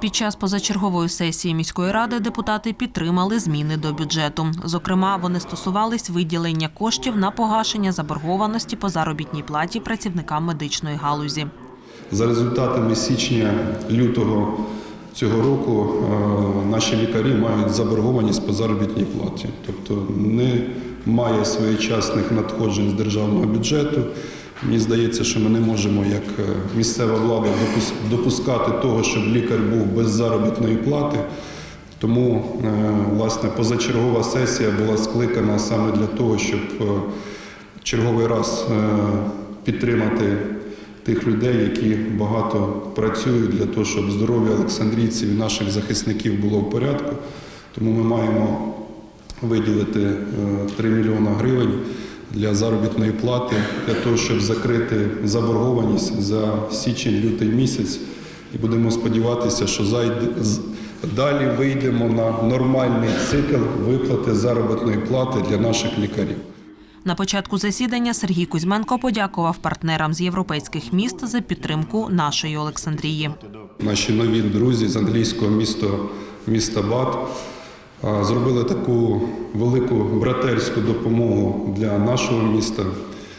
Під час позачергової сесії міської ради депутати підтримали зміни до бюджету. Зокрема, вони стосувались виділення коштів на погашення заборгованості по заробітній платі працівникам медичної галузі. За результатами січня-лютого цього року е, наші лікарі мають заборгованість по заробітній платі, тобто немає своєчасних надходжень з державного бюджету. Мені здається, що ми не можемо як е, місцева влада допускати того, щоб лікар був без заробітної плати. Тому е, власне позачергова сесія була скликана саме для того, щоб е, черговий раз підтримати тих людей, які багато працюють для того, щоб здоров'я олександрійців і наших захисників було в порядку. Тому ми маємо виділити е, 3 мільйони гривень для заробітної плати, для того, щоб закрити заборгованість за січень-лютий місяць. І будемо сподіватися, що зайд- з- далі вийдемо на нормальний цикл виплати заробітної плати для наших лікарів. На початку засідання Сергій Кузьменко подякував партнерам з європейських міст за підтримку нашої Олександрії. Наші нові друзі з англійського міста, міста Бат зробили таку велику братерську допомогу для нашого міста.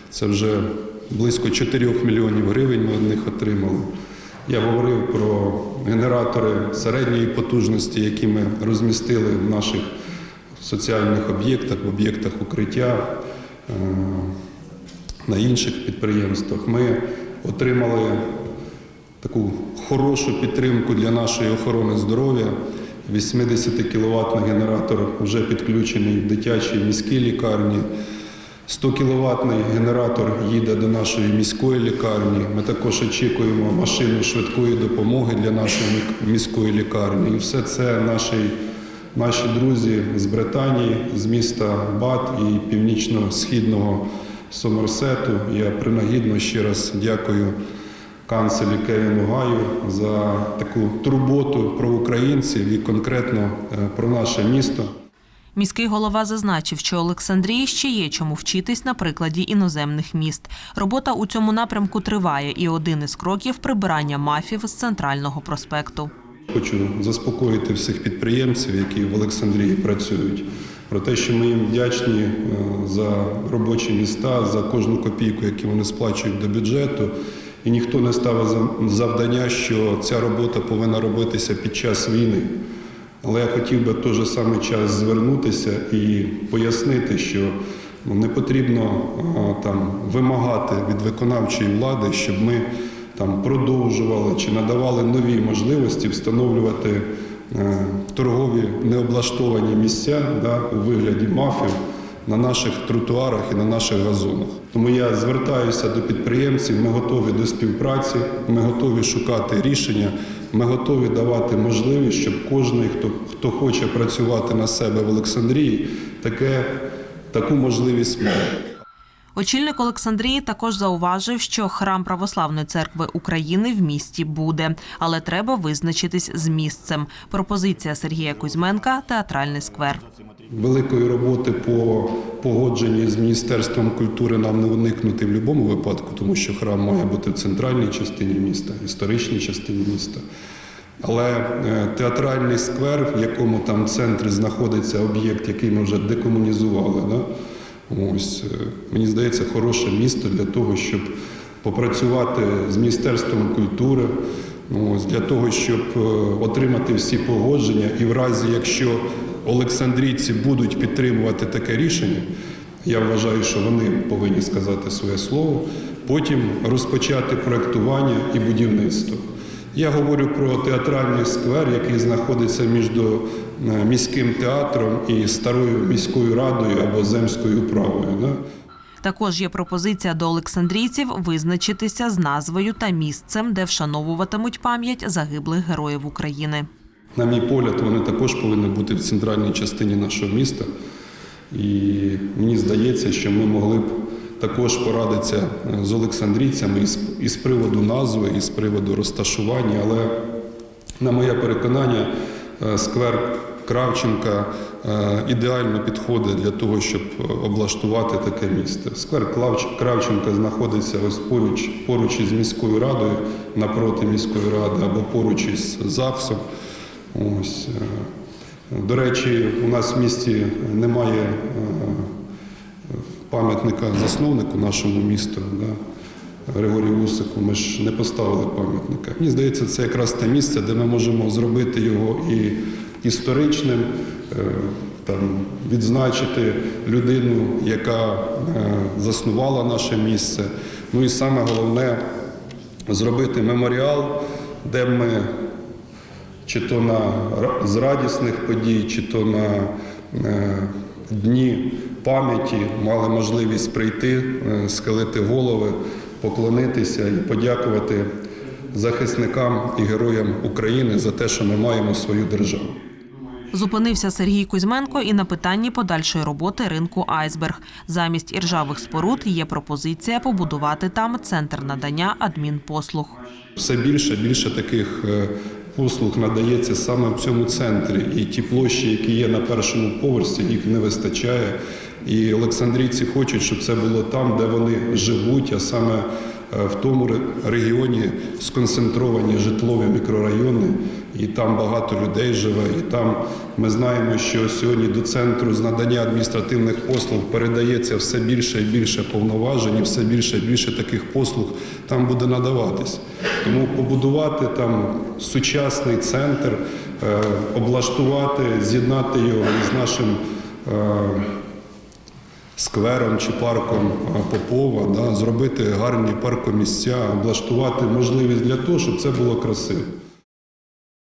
Це вже близько 4 мільйонів гривень ми від них отримали. Я говорив про генератори середньої потужності, які ми розмістили в наших соціальних об'єктах, в об'єктах укриття, е, на інших підприємствах. Ми отримали таку хорошу підтримку для нашої охорони здоров'я. 80 кВт генератор вже підключений в дитячій міській лікарні. 100 кВт генератор їде до нашої міської лікарні. Ми також очікуємо машину швидкої допомоги для нашої міської лікарні. І все це наші, наші друзі з Британії, з міста Бат і північно-східного Сомерсету. Я принагідно ще раз дякую канцелі Кевіну Гаю за таку турботу про українців і конкретно е, про наше місто. Міський голова зазначив, що Олександрії ще є чому вчитись на прикладі іноземних міст. Робота у цьому напрямку триває, і один із кроків прибирання мафів з центрального проспекту. Хочу заспокоїти всіх підприємців, які в Олександрії працюють, про те, що ми їм вдячні е, за робочі міста, за кожну копійку, яку вони сплачують до бюджету. І ніхто не ставив за- завдання, що ця робота повинна робитися під час війни. Але я хотів би в той же самий час звернутися і пояснити, що ну, не потрібно там вимагати від виконавчої влади, щоб ми там продовжували чи надавали нові можливості встановлювати е, торгові необлаштовані місця да, у вигляді мафів на наших тротуарах і на наших газонах. Тому я звертаюся до підприємців. Ми готові до співпраці, ми готові шукати рішення, ми готові давати можливість, щоб кожен, хто, хто хоче працювати на себе в Олександрії, таке, таку можливість має. Очільник Олександрії також зауважив, що храм Православної церкви України в місті буде, але треба визначитись з місцем. Пропозиція Сергія Кузьменка театральний сквер. Великої роботи по погодженні з Міністерством культури нам не уникнути в будь-якому випадку, тому що храм має бути в центральній частині міста, історичній частині міста. Але е, театральний сквер, в якому там в центрі знаходиться об'єкт, який ми вже декомунізували, да? Ось, е, мені здається, хороше місто для того, щоб попрацювати з Міністерством культури, ось, для того, щоб е, отримати всі погодження, і в разі, якщо Олександрійці будуть підтримувати таке рішення, я вважаю, що вони повинні сказати своє слово, потім розпочати проектування і будівництво. Я говорю про театральний сквер, який знаходиться між е, міським театром і старою міською радою або земською управою. Да? Також є пропозиція до олександрійців визначитися з назвою та місцем, де вшановуватимуть пам'ять загиблих героїв України. На мій погляд, вони також повинні бути в центральній частині нашого міста. І мені здається, що ми могли б також порадитися е, з олександрійцями із, із приводу назви, і з приводу розташування. Але, на моє переконання, е, сквер Кравченка е, ідеально підходить для того, щоб облаштувати таке місто. Сквер Кравченка знаходиться ось поруч, поруч із міською радою, напроти міської ради або поруч із ЗАГСом. Ось. До речі, у нас в місті немає пам'ятника засновнику нашому місту. Да? Григорію Усику, ми ж не поставили пам'ятника. Мені здається, це якраз те місце, де ми можемо зробити його і історичним, е, там, відзначити людину, яка е, заснувала наше місце. Ну і саме головне зробити меморіал, де ми чи то на з радісних подій, чи то на е, дні пам'яті мали можливість прийти, е, схилити голови, поклонитися і подякувати захисникам і героям України за те, що ми маємо свою державу. Зупинився Сергій Кузьменко і на питанні подальшої роботи ринку Айсберг. Замість іржавих споруд є пропозиція побудувати там центр надання адмінпослуг. Все більше більше таких е, послуг надається саме в цьому центрі. І ті площі, які є на першому поверсі, їх не вистачає. І Олександрійці хочуть, щоб це було там, де вони живуть, а саме е, в тому регіоні сконцентровані житлові мікрорайони, і там багато людей живе. І там ми знаємо, що сьогодні до центру з надання адміністративних послуг передається все більше і більше повноважень, і все більше і більше таких послуг там буде надаватись. Тому побудувати там сучасний центр, е, облаштувати, з'єднати його із нашим. Сквером чи парком Попова, да, зробити гарні паркомісця, облаштувати можливість для того, щоб це було красиво.